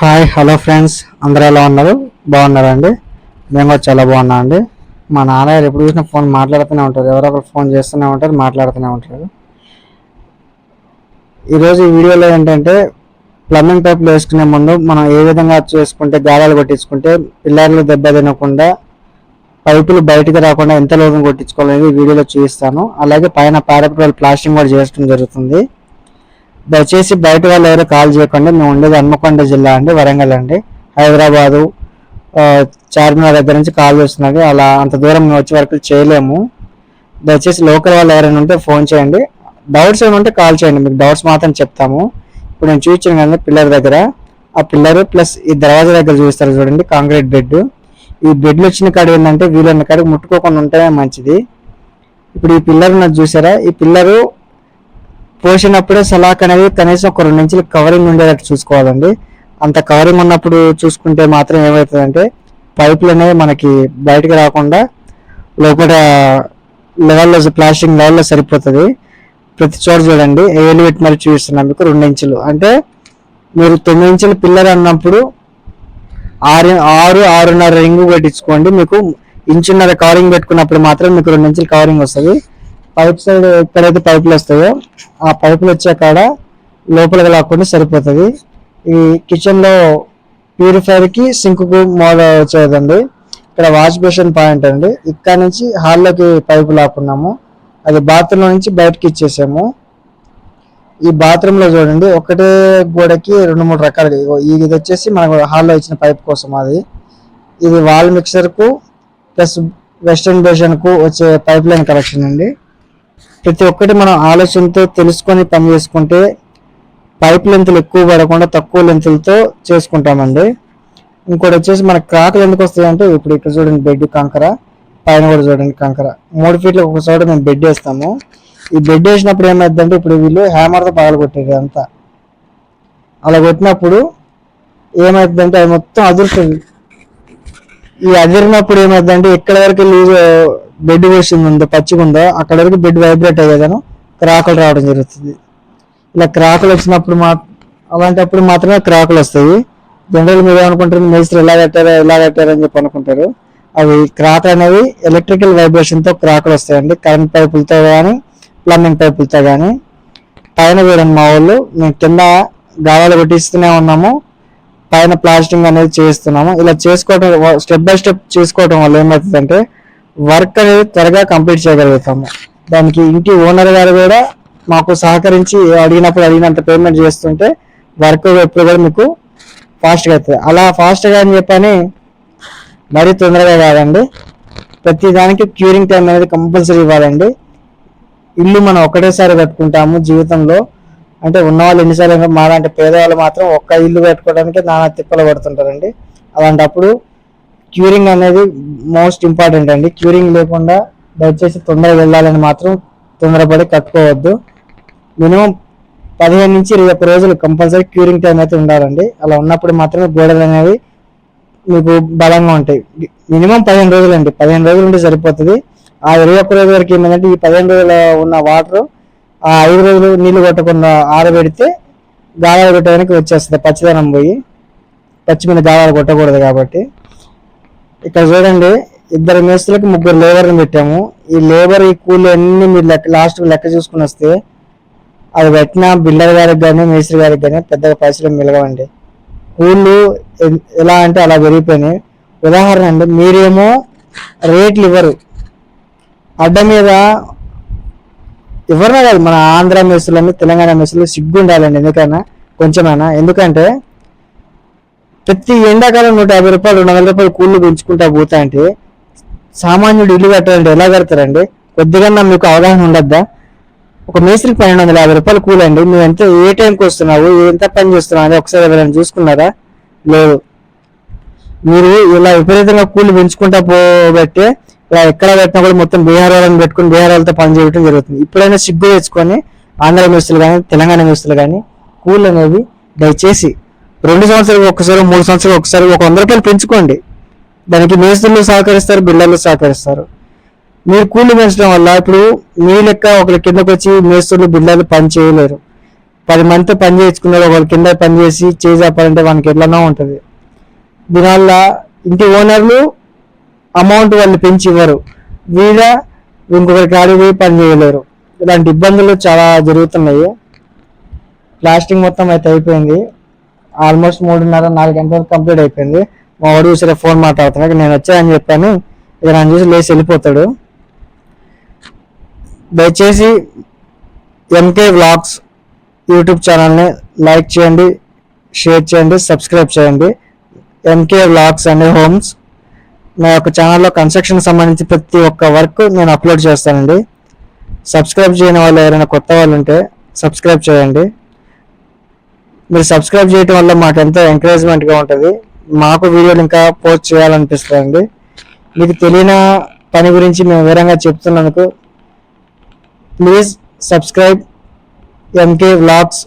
Hi hello friends. అందరూ ఎలా ఉన్నారు? బాగున్నారా అండి మేము కూడా చాలా బాగున్నా అండి మా నాన్నగారు ఎప్పుడు చూసినా ఫోన్ మాట్లాడుతూనే ఉంటారు. ఎవరో ఒకరు ఫోన్ చేస్తూనే ఉంటారు మాట్లాడుతూనే ఉంటారు. ఈరోజు ఈ వీడియోలో ఏంటంటే ప్లంబింగ్ పైపులు వేసుకునే ముందు మనం ఏ విధంగా చేసుకుంటే గాలాలు కొట్టించుకుంటే పిల్లర్లు దెబ్బ తినకుండా పైపులు బయటకు రాకుండా ఎంత లోతును కొట్టించుకోవాలనేది వీడియోలో చూపిస్తాను. అలాగే పైన పారాపెట్రోల్ ప్లాస్టింగ్ కూడా చేయడం జరుగుతుంది. దయచేసి బయట వాళ్ళు ఎవరు కాల్ చేయకుండా. మేము ఉండేది హన్మకొండ జిల్లా అండి వరంగల్ అండి. హైదరాబాదు చార్మినార్ దగ్గర నుంచి కాల్ చేస్తున్నది అలా అంత దూరం మేము వచ్చే వరకు చేయలేము. దయచేసి లోకల్ వాళ్ళు ఎవరైనా ఉంటే ఫోన్ చేయండి. డౌట్స్ ఏమైనా ఉంటే కాల్ చేయండి. మీకు డౌట్స్ మాత్రం చెప్తాము. ఇప్పుడు నేను చూపించాను కదండి పిల్లర్ దగ్గర. ఆ పిల్లర్ ప్లస్ ఈ దర్వాజా దగ్గర చూస్తారు చూడండి కాంక్రీట్ బెడ్. ఈ బెడ్లు వచ్చిన కాడ ఏంటంటే వీలున్న కాడికి ముట్టుకోకుండా ఉంటేనే మంచిది. ఇప్పుడు ఈ పిల్లర్ ఉన్నది చూసారా? ఈ పిల్లరు పోసినప్పుడే సలాక్ అనేది కనీసం ఒక రెండు ఇంచులు కవరింగ్ ఉండేటట్టు చూసుకోవాలండి. అంత కవరింగ్ ఉన్నప్పుడు చూసుకుంటే మాత్రం ఏమవుతుందంటే పైపులు అనేవి మనకి బయటకు రాకుండా లోపల లెవెల్లో ప్లాస్టింగ్ లెవెల్లో సరిపోతుంది. ప్రతి చోట చూడండి ఏలు పెట్టి మరి చూపిస్తున్నాం మీకు రెండు ఇంచులు. అంటే మీరు తొమ్మిది ఇంచుల పిల్లర్ అన్నప్పుడు ఆరు ఆరు ఆరున్నర రింగ్ పెట్టించుకోండి. మీకు ఇంచున్నర కవరింగ్ పెట్టుకున్నప్పుడు మాత్రం మీకు రెండు ఇంచులు కవరింగ్ వస్తుంది. పైప్ సైడ్ ఎక్కడైతే పైపులు వస్తాయో ఆ పైపులు వచ్చే కాడ లోపలికి లాక్కుంటే సరిపోతుంది. ఈ కిచెన్లో ప్యూరిఫైర్కి సింక్కు మోడల్ మోడ వచ్చేదండి. ఇక్కడ వాష్ బేషన్ పాయింట్ అండి. ఇక్కడ నుంచి హాల్లోకి పైపు లాక్కున్నాము. అది బాత్రూమ్ నుంచి బయటకి ఇచ్చేసాము. ఈ బాత్రూంలో చూడండి ఒకటే గోడకి రెండు మూడు రకాలు. ఇది వచ్చేసి మనకు హాల్లో ఇచ్చిన పైప్ కోసం అది. ఇది వాల్ మిక్సర్కు ప్లస్ వెస్టర్న్ బేషన్కు వచ్చే పైప్ లైన్ కనెక్షన్ అండి. ప్రతి ఒక్కటి మనం ఆలోచనతో తెలుసుకొని పని చేసుకుంటే పైప్ లెంతులు ఎక్కువ పడకుండా తక్కువ లెంతులతో చేసుకుంటామండి. ఇంకోటి వచ్చేసి మన క్రాకులు ఎందుకు వస్తాయి అంటే ఇప్పుడు ఇక్కడ చూడండి బెడ్ కంకర పైన కూడా చూడండి కంకర. మూడు ఫీట్లకు ఒక చోట మేము బెడ్ వేస్తాము. ఈ బెడ్ వేసినప్పుడు ఏమైందంటే ఇప్పుడు వీళ్ళు హ్యామర్తో పగల కొట్టేది అంతా. అలా కొట్టినప్పుడు ఏమవుతుందంటే అది మొత్తం అదురుతుంది. ఈ అదిరినప్పుడు ఏమవుతుందంటే ఇక్కడ వరకు లూజ్ బెడ్ వేసింది ఉందో పచ్చిగా ఉందో అక్కడ వరకు బెడ్ వైబ్రేట్ అయ్యేదాను క్రాకులు రావడం జరుగుతుంది. ఇలా క్రాకులు వచ్చినప్పుడు మా అలాంటప్పుడు మాత్రమే క్రాకులు వస్తాయి. జనరల్ మీరు ఏమనుకుంటారు? మేస్త్రి ఎలా కట్టారో ఎలా కట్టారో అని చెప్పి అనుకుంటారు. అవి క్రాక్ అనేవి ఎలక్ట్రికల్ వైబ్రేషన్తో క్రాకులు వస్తాయండి. కరెంట్ పైపులతో కానీ ప్లంబింగ్ పైపులతో కానీ పైన వేయడం మా వాళ్ళు మేము కింద గాయాలు కొట్టిస్తూనే ఉన్నాము. పైన ప్లాస్టింగ్ అనేది చేస్తున్నాము. ఇలా చేసుకోవడం స్టెప్ బై స్టెప్ చేసుకోవడం వల్ల ఏమవుతుందంటే వర్క్ అనేది త్వరగా కంప్లీట్ చేయగలుగుతాము. దానికి ఇంటి ఓనర్ గారు కూడా మాకు సహకరించి అడిగినప్పుడు అడిగినంత పేమెంట్ చేస్తుంటే వర్క్ ఎప్పుడు కూడా మీకు ఫాస్ట్గా అవుతుంది. అలా ఫాస్ట్గా అని చెప్పని మరీ తొందరగా కాదండి. ప్రతి దానికి క్యూరింగ్ టైం అనేది కంపల్సరీ ఇవ్వాలండి. ఇల్లు మనం ఒకటేసారి కట్టుకుంటాము జీవితంలో. అంటే ఉన్నవాళ్ళు ఎన్నిసార్లు మాలాంటి పేదవాళ్ళు మాత్రం ఒక్క ఇల్లు కట్టుకోవడానికి నానా తిప్పలు పడుతుంటారండి. అలాంటప్పుడు క్యూరింగ్ అనేది మోస్ట్ ఇంపార్టెంట్ అండి. క్యూరింగ్ లేకుండా దయచేసి తొందరగా వెళ్ళాలని మాత్రం తొందరపడి కట్టుకోవద్దు. మినిమం పదిహేను నుంచి ఇరవై ఒక్క రోజులు కంపల్సరీ క్యూరింగ్ టైం అయితే ఉండాలండి. అలా ఉన్నప్పుడు మాత్రమే గోడలు అనేవి మీకు బలంగా ఉంటాయి. మినిమం పదిహేను రోజులు అండి పదిహేను రోజులు ఉంటే సరిపోతుంది. ఆ ఇరవై ఒక్క రోజు వరకు ఏమైందంటే ఈ పదిహేను రోజుల ఉన్న వాటర్ ఆ ఐదు రోజులు నీళ్ళు కొట్టకుండా ఆరబెడితే గాయాలు కొట్టడానికి వచ్చేస్తుంది. పచ్చదనం పోయి పచ్చి మీద గాయాలు కొట్టకూడదు కాబట్టి. ఇక్కడ చూడండి ఇద్దరు మేస్త్రులకు ముగ్గురు లేబర్ని పెట్టాము. ఈ లేబర్ ఈ కూలి అన్ని మీరు లెక్క లాస్ట్ లెక్క చూసుకుని వస్తే అది పెట్టిన బిల్డర్ గారికి కానీ మేస్త్రి గారికి కానీ పెద్దగా పైసలు మిలగవండి కూళ్ళు ఎలా అంటే అలా పెరిగిపోయినాయి. ఉదాహరణ అండి మీరేమో రేట్లు ఇవ్వరు. అడ్డ మీద ఎవరినా కాదు మన ఆంధ్ర మెస్సులని తెలంగాణ మెస్సులు సిగ్గు ఉండాలండి ఎందుకన్నా కొంచెమైనా. ఎందుకంటే ప్రతి ఎండాకాలం నూట యాభై రూపాయలు రెండు వందల రూపాయలు కూళ్ళు పెంచుకుంటా పోతా అంటే సామాన్యుడు ఇల్లు కట్టాలంటే ఎలా కడతారండి? కొద్దిగా మీకు అవగాహన ఉండద్దా? ఒక మేస్త్రికి పన్నెండు వందల యాభై రూపాయలు కూలండి. అండి నువ్వు ఎంత ఏ టైంకి వస్తున్నావు? ఎంత పని చేస్తున్నావు? అని ఒకసారి ఎవరైనా చూసుకున్నారా? లేదు. మీరు ఇలా విపరీతంగా కూలి పెంచుకుంటా పోబట్టే ఇలా ఎక్కడ పెట్టినా కూడా మొత్తం బీహార్ వాళ్ళని పెట్టుకుని బీహార్ వాళ్ళతో పని చేయడం జరుగుతుంది. ఇప్పుడైనా సిగ్గు తెచ్చుకొని ఆంధ్ర మేస్తులు కానీ తెలంగాణ మేస్తులు కానీ కూల్ అనేది దయచేసి రెండు సంవత్సరాలు ఒకసారి మూడు సంవత్సరాలు ఒకసారి ఒక వంద రూపాయలు పెంచుకోండి. దానికి మేస్తులు సహకరిస్తారు బిల్డర్లు సహకరిస్తారు. మీరు కూలి పెంచడం వల్ల ఇప్పుడు మీ లెక్క ఒకరి కిందకు వచ్చి మేస్తులు బిల్డర్లు పని చేయలేరు. పది మందితో పని చేయించుకున్నారు ఒకరి కింద పని చేసి చేయి మనకి ఎట్లనో ఉంటుంది. దీనివల్ల ఇంటి ఓనర్లు అమౌంట్ వాళ్ళు పెంచి ఇవ్వరు. వీళ్ళ ఇంకొకరి కాడికి పోయి పని చేయలేరు. ఇలాంటి ఇబ్బందులు చాలా జరుగుతున్నాయి. ప్లాస్టింగ్ మొత్తం అయితే అయిపోయింది. ఆల్మోస్ట్ మూడున్నర నాలుగు గంటల వరకు కంప్లీట్ అయిపోయింది. మా వాడు చూసారా ఫోన్ మాట్లాడుతున్నాడు నేను వచ్చానని చెప్పాను. ఇక నన్ను చూసి లేచి వెళ్ళిపోతాడు. దయచేసి ఎంకే వ్లాగ్స్ యూట్యూబ్ ఛానల్ని లైక్ చేయండి షేర్ చేయండి సబ్స్క్రైబ్ చేయండి. ఎంకే వ్లాగ్స్ అండ్ హోమ్స్ నా యొక్క ఛానల్లో కన్స్ట్రక్షన్ సంబంధించి ప్రతి ఒక్క వర్క్ నేను అప్లోడ్ చేస్తానండి. సబ్స్క్రైబ్ చేయని వాళ్ళు ఎవరైనా కొత్త వాళ్ళు ఉంటే సబ్స్క్రైబ్ చేయండి. మీరు సబ్స్క్రైబ్ చేయడం వల్ల మాకు ఎంతో ఎంకరేజ్మెంట్గా ఉంటుంది. మాకు వీడియోలు ఇంకా పోస్ట్ చేయాలనిపిస్తుంది మీకు తెలియని పని గురించి మేము వివరంగా చెప్తున్నందుకు ప్లీజ్ సబ్స్క్రైబ్ ఎంకే వ్లాగ్స్